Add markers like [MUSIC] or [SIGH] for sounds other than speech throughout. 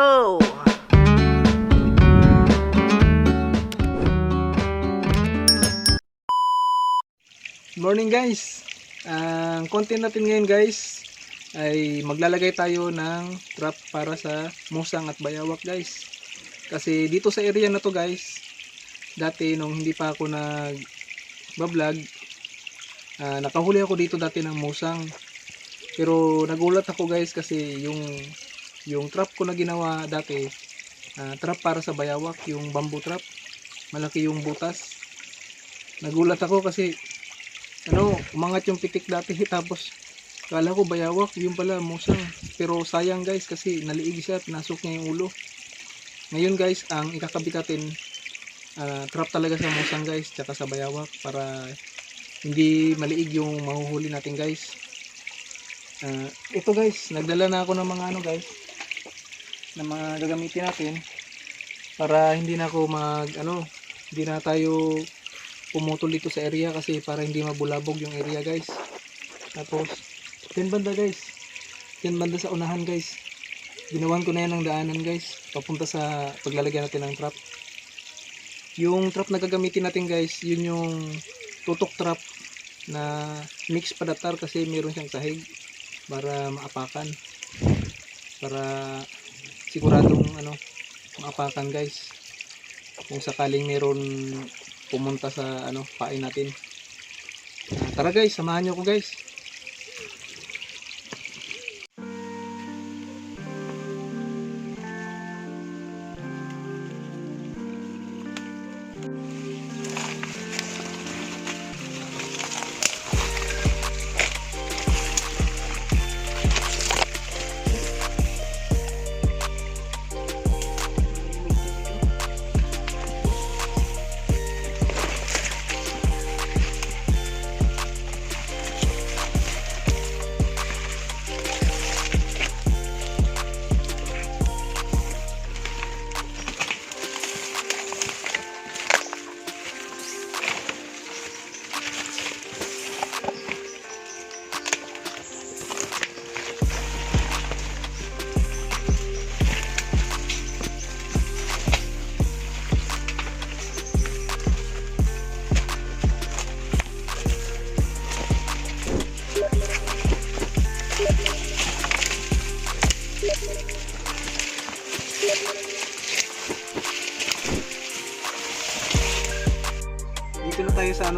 go! Morning guys! Ang content natin ngayon guys ay maglalagay tayo ng trap para sa musang at bayawak guys. Kasi dito sa area na to guys, dati nung hindi pa ako nag vlog ah, nakahuli ako dito dati ng musang. Pero nagulat ako guys kasi yung yung trap ko na ginawa dati, ah, trap para sa bayawak, yung bamboo trap. Malaki yung butas. Nagulat ako kasi ano, umangat yung pitik dati [LAUGHS] tapos kala ko bayawak, yung pala musang. Pero sayang guys kasi naliig siya at nasok niya yung ulo. Ngayon guys, ang ikakabit natin ah, trap talaga sa musang guys, tsaka sa bayawak para hindi maliig yung mahuhuli natin guys. Ah, ito guys, nagdala na ako ng mga ano guys, na mga gagamitin natin para hindi na ako mag ano, hindi na tayo pumutol dito sa area kasi para hindi mabulabog yung area guys. Tapos, yan banda guys. Yan banda sa unahan guys. Ginawan ko na yan ng daanan guys. Papunta sa paglalagyan natin ng trap. Yung trap na gagamitin natin guys, yun yung tutok trap na mix padatar kasi meron siyang sahig para maapakan. Para siguradong ano, maapakan guys. Kung sakaling meron pumunta sa ano pain natin. Ah, tara guys, samahan niyo ko guys.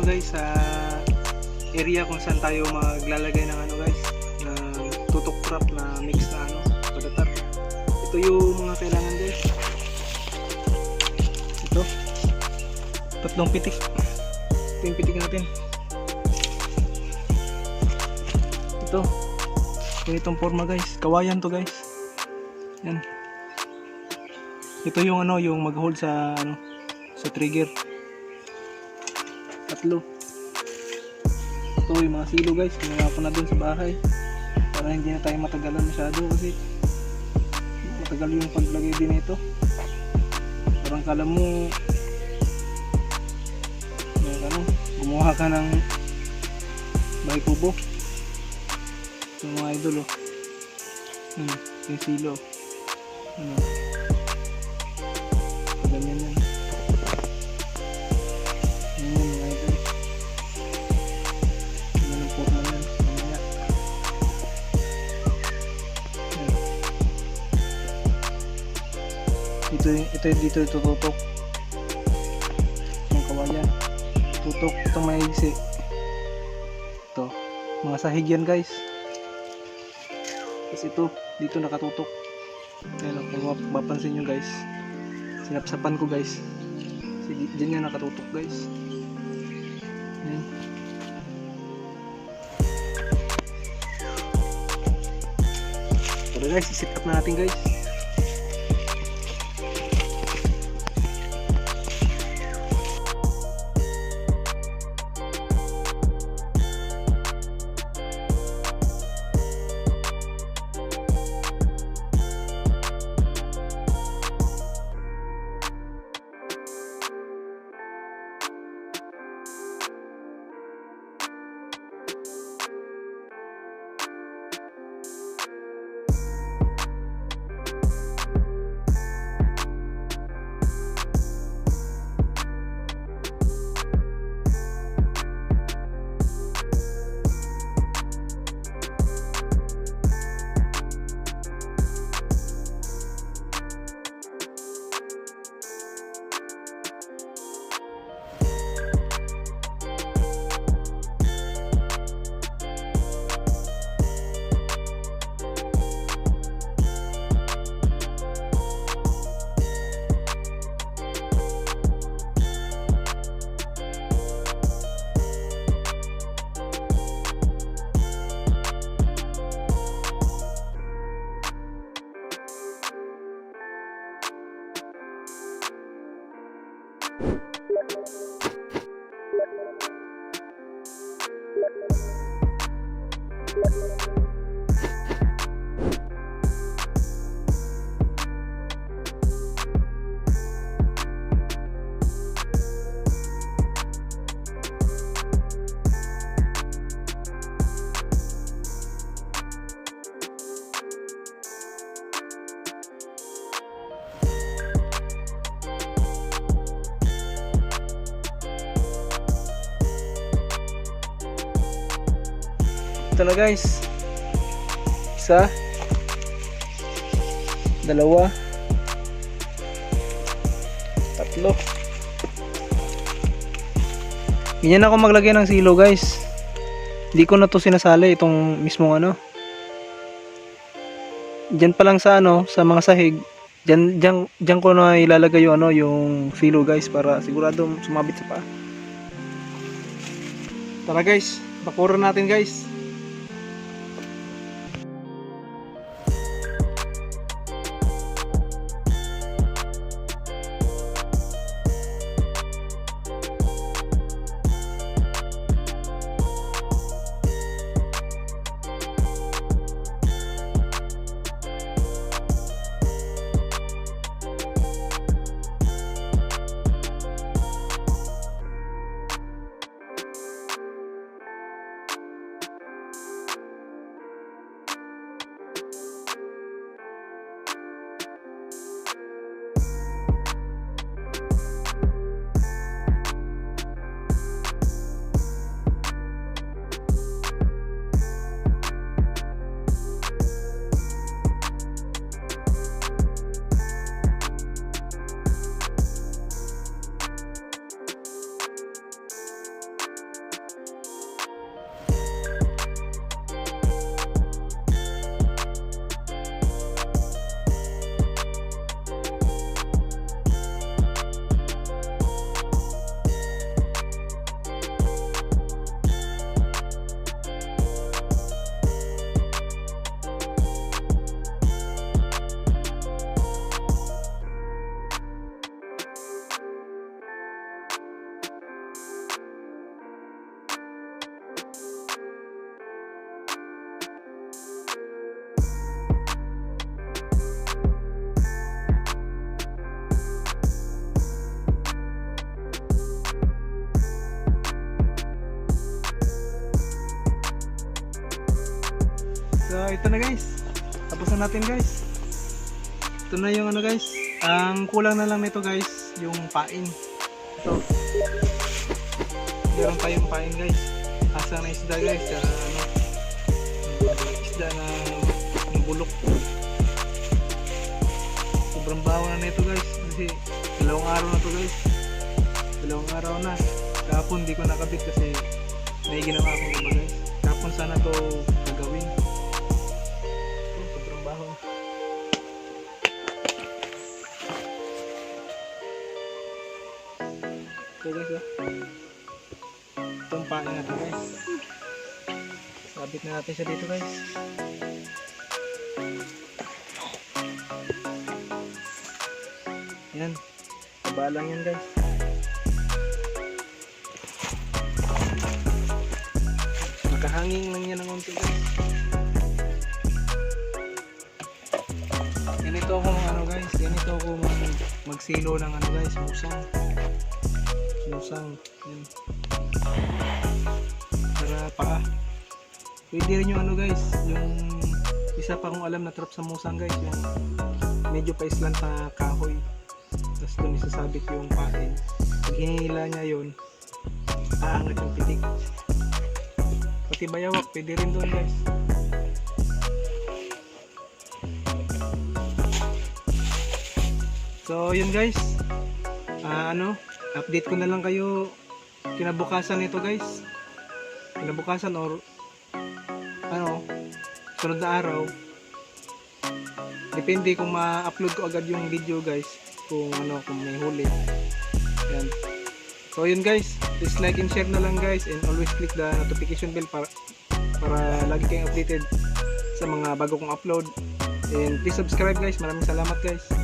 Ano guys, sa area kung saan tayo maglalagay ng ano guys, ng tutok trap na mix na ano, padatar. Ito yung mga kailangan guys. Ito. Tatlong pitik. Ito yung pitik natin. Ito. Ito itong forma guys. Kawayan to guys. Yan. Ito yung ano, yung mag-hold sa ano, sa trigger. Tatlo. Ito yung mga silo guys. Ginawa ko na dun sa bahay. Para hindi na tayo matagalan masyado kasi matagal yung paglagay din ito. Parang kala mo yung ano, gumawa ka ng bahay kubo. Yung mga idol oh. Hmm, yung silo. Ano. Ito, yung- ito, yung- dito tututok. Yung kawayan. Tutok. Ito may isi. Ito. Mga sahig yan guys. Tapos ito, dito nakatutok. Ayan, o, kung map- mapansin nyo guys. Sinapsapan ko guys. Sige, dyan yan nakatutok guys. Ayan. Tara guys, na natin guys. you. Ito na guys. Isa. Dalawa. Tatlo. Ganyan ako maglagay ng silo guys. Hindi ko na to sinasali itong mismong ano. Diyan pa lang sa ano, sa mga sahig. Diyan, diyan, diyan ko na ilalagay yung ano, yung silo guys para sigurado sumabit sa paa. Tara guys, bakuran natin guys. Ito na guys. Tapos na natin guys. Ito na yung ano guys. Ang kulang na lang nito guys, yung pain. Ito. Meron tayong pain guys. Asa na isda guys. Sa ano. Isda na yung bulok. Sobrang bawa na nito guys. Kasi dalawang araw na to guys. Dalawang araw na. Kahapon di ko nakabit kasi may ginawa akong iba guys. Kahapon sana to gagawin. Oh, sobrang baho. Ito guys oh. Itong pain natin guys. Sabit na natin siya dito guys. Yan. Baba yan guys. Nakahanging lang yan ng konti guys. Ganito ako ano guys, ganito ako mag magsilo ng ano guys, musang. Musang. Yan. Para paa. Pwede rin yung ano guys, yung isa pa kong alam na trap sa musang guys, yung medyo pa islant na kahoy. Tapos doon isasabit yung pain. Pag hinihila niya yun, aangat yung pitik. Pati bayawak, pwede rin doon guys. So yun guys. Ah, ano, update ko na lang kayo kinabukasan nito guys. Kinabukasan or ano, sunod na araw. Depende kung ma-upload ko agad yung video guys. Kung ano, kung may huli. Yan. So yun guys, please like and share na lang guys and always click the notification bell para para lagi kayong updated sa mga bago kong upload. And please subscribe guys. Maraming salamat guys.